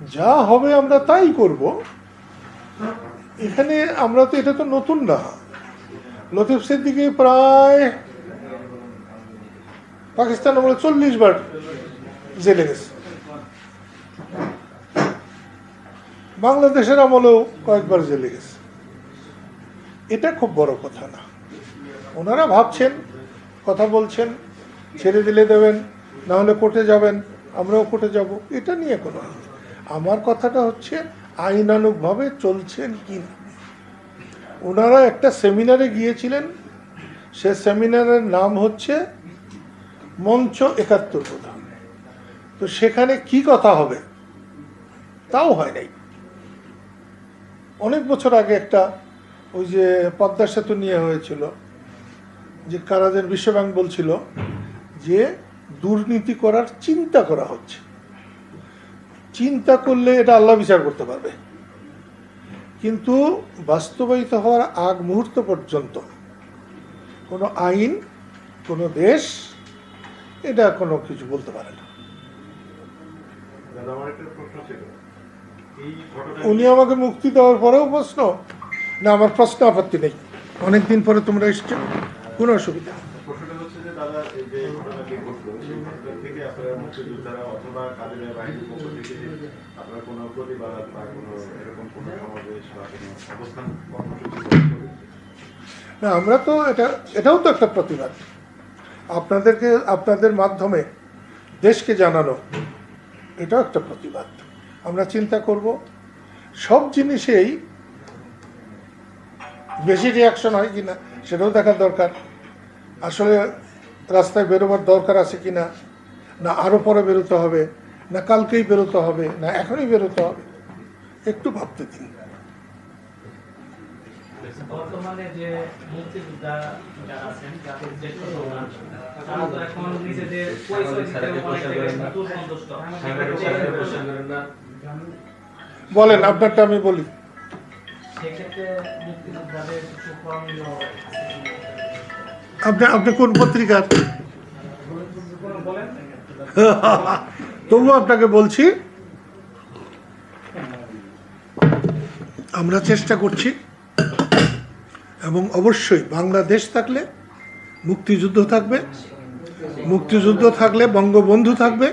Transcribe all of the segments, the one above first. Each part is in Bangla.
যা হবে আমরা তাই করব। এখানে আমরা তো এটা তো নতুন না। লতিফ সিদ্দিকি প্রায় পাকিস্তান আমলে চল্লিশ বার জেলে গেছে। বাংলাদেশের আমলেও কয়েকবার জেলে গেছে। এটা খুব বড় কথা না। ওনারা ভাবছেন, কথা বলছেন, ছেড়ে দিলে দেবেন, না হলে কোর্টে যাবেন, আমরাও কোর্টে যাব। এটা নিয়ে কোনো। আমার কথাটা হচ্ছে আইনানুগভাবে চলছেন কি? না ওনারা একটা সেমিনারে গিয়েছিলেন। সে সেমিনারের নাম হচ্ছে মঞ্চ একাত্তর প্রধান। তো সেখানে কি কথা হবে? তাও হয় নাই। অনেক বছর আগে একটা ওই যে পদ্মা সেতু নিয়ে হয়েছিল, যে কারাদের বিশ্বব্যাংক বলছিল যে দুর্নীতি করার চিন্তা করা হচ্ছে। চিন্তা করলে এটা আল্লাহ বিচার করতে পারবে। কিন্তু বাস্তবায়িত হওয়ার আগ মুহূর্ত পর্যন্ত কোনো আইন কোনো দেশ এটা কোনো কিছু বলতে পারে না। উনি আমাকে মুক্তি দেওয়ার পরেও প্রশ্ন। না আমার প্রশ্ন আপত্তি নেই। অনেকদিন পরে তোমরা এসছো। কোনো অসুবিধা না, আমরা তো এটা, এটাও তো একটা প্রতিবাদ। আপনাদেরকে, আপনাদের মাধ্যমে দেশকে জানানো, এটাও একটা প্রতিবাদ। আমরা চিন্তা করব, সব জিনিসেই বেশি রিয়াকশন হয় কি না সেটাও দেখার দরকার। আসলে রাস্তায় বেরোবার দরকার আছে কি না না আরও পরে বেরোতে হবে না কালকেই বেরোতে হবে না এখনই বেরোতে হবে। একটু ভাবতে দিন। বর্তমানে যে মুক্তিযোদ্ধা যারা আছেন যাদের জ্যেষ্ঠ তারা তো এখন নিজেদের পরিচয় দিতে অনেকটা দুর্সন্তুষ্ট বলেন আপনারটা আমি বলি। সেক্ষেত্রে মুক্তিযোদ্ধাদের আপনি আপনি কোন পত্রিকার? তবুও আপনাকে বলছি, আমরা চেষ্টা করছি এবং অবশ্যই বাংলাদেশ থাকলে মুক্তিযুদ্ধ থাকবে, মুক্তিযুদ্ধ থাকলে বঙ্গবন্ধু থাকবে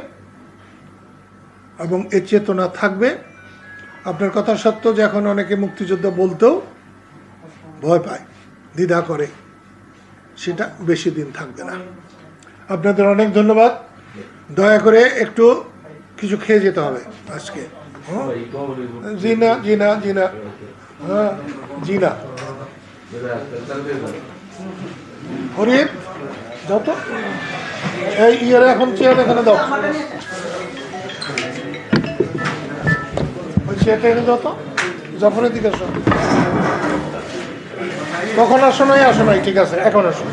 এবং এ চেতনা থাকবে। আপনার কথা সত্য যে এখন অনেকে মুক্তিযুদ্ধ বলতেও ভয় পায়, দ্বিধা করে। সেটা বেশি দিন থাকবে না। আপনাদের অনেক ধন্যবাদ। দয়া করে একটু কিছু খেয়ে যেতে হবে আজকে? জি না জি না জি না হ্যাঁ জি না যত এই ইয়ের এখন চেয়ার এখানে দাও। ওই চেয়ারটা এনে দাও তো। জাফরের দিকে কখন আসো নাই আসো নাই ঠিক আছে এখন আসো।